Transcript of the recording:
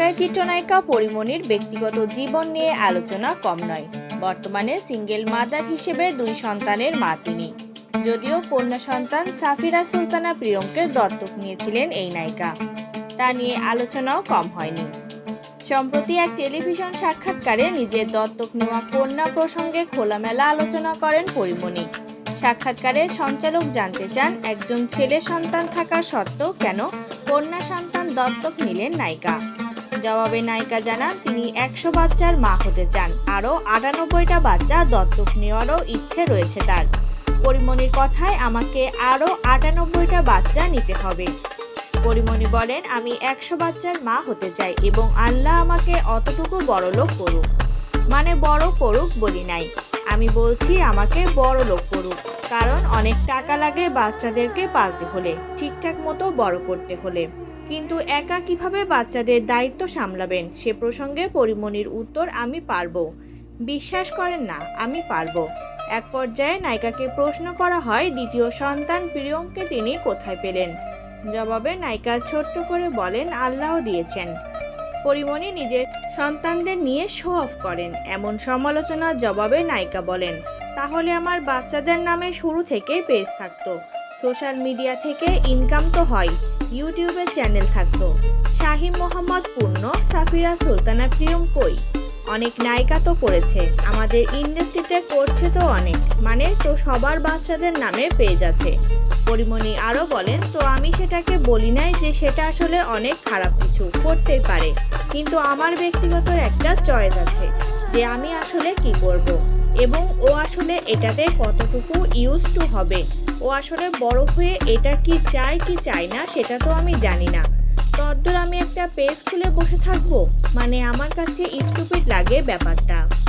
ঢাকায় চিত্রনায়িকা পরিমণির ব্যক্তিগত জীবন নিয়ে আলোচনা কম নয়। বর্তমানে সিঙ্গেল মাদার হিসেবে দুই সন্তানের মা তিনি। যদিও কন্যা সন্তান সাফিরা সুলতানা প্রিয়মকে দত্তক নিয়েছিলেন এই নায়িকা। তা নিয়ে আলোচনাও কম হয়নি। সম্প্রতি এক টেলিভিশন সাক্ষাৎকারে নিজের দত্তক নেওয়া কন্যা প্রসঙ্গে খোলামেলা আলোচনা করেন পরিমণি সাক্ষাৎকারে সঞ্চালক জানতে চান, একজন ছেলে সন্তান থাকা সত্ত্বেও কেন কন্যা সন্তান দত্তক নিলেন নায়িকা। জবাবে নায়িকা জানান, তিনি একশো বাচ্চার মা হতে চান। আরও আটানব্বইটা বাচ্চা দত্তক নেওয়ারও ইচ্ছে রয়েছে তার। পরিমণির কথায় আমাকে আরও আটানব্বইটা বাচ্চা নিতে হবে। পরিমণি বলেন, আমি একশো বাচ্চার মা হতে চাই এবং আল্লাহ আমাকে অতটুকু বড়লোক করুক। মানে বড় করুক বলি নাই। আমি বলছি, আমাকে বড় লোক করুক। কারণ অনেক টাকা লাগে বাচ্চাদেরকে পালতে হলে, ঠিকঠাক মতো বড় করতে হলে। কিন্তু একা কীভাবে বাচ্চাদের দায়িত্ব সামলাবেন সে প্রসঙ্গে পরিমণির উত্তর, আমি পারব। বিশ্বাস করেন না, আমি পারব। এক পর্যায়ে নায়িকাকে প্রশ্ন করা হয়, দ্বিতীয় সন্তান প্রিয়মকে তিনি কোথায় পেলেন? জবাবে নায়িকা ছোট্ট করে বলেন, আল্লাহ দিয়েছেন। পরিমণি নিজের সন্তানদের নিয়ে শো অফ করেন। এমন সমালোচনার জবাবে নায়িকা বলেন, তাহলে আমার বাচ্চাদের নামে শুরু থেকেই পেজ থাকতো। সোশ্যাল মিডিয়া থেকে ইনকাম তো হয়, ইউটিউবে চ্যানেল থাকতো। শাহিম মোহাম্মদ পূর্ণ, সাফিরা সুলতানা প্রিয়ম কই অনেক নায়িকা তো করেছে আমাদের ইন্ডাস্ট্রিতে করছে তো অনেক মানে তো সবার বাচ্চাদের নামে পেজ আছে পরিমণি আরও বলেন, তো আমি সেটাকে বলি নাই যে সেটা আসলে অনেক খারাপ কিছু, করতেই পারে। কিন্তু আমার ব্যক্তিগত একটা চয়েস আছে, যে আমি আসলে কি করব। এবং ও আসলে এটাতে কতটুকু ইউজ টু হবে। ও আসলে বড় হয়ে এটা কি চায় কি চায় না সেটা তো আমি জানি না। তদ্দূর আমি একটা পেজ খুলে বসে থাকব? মানে আমার কাছে স্টুপিড লাগে ব্যাপারটা।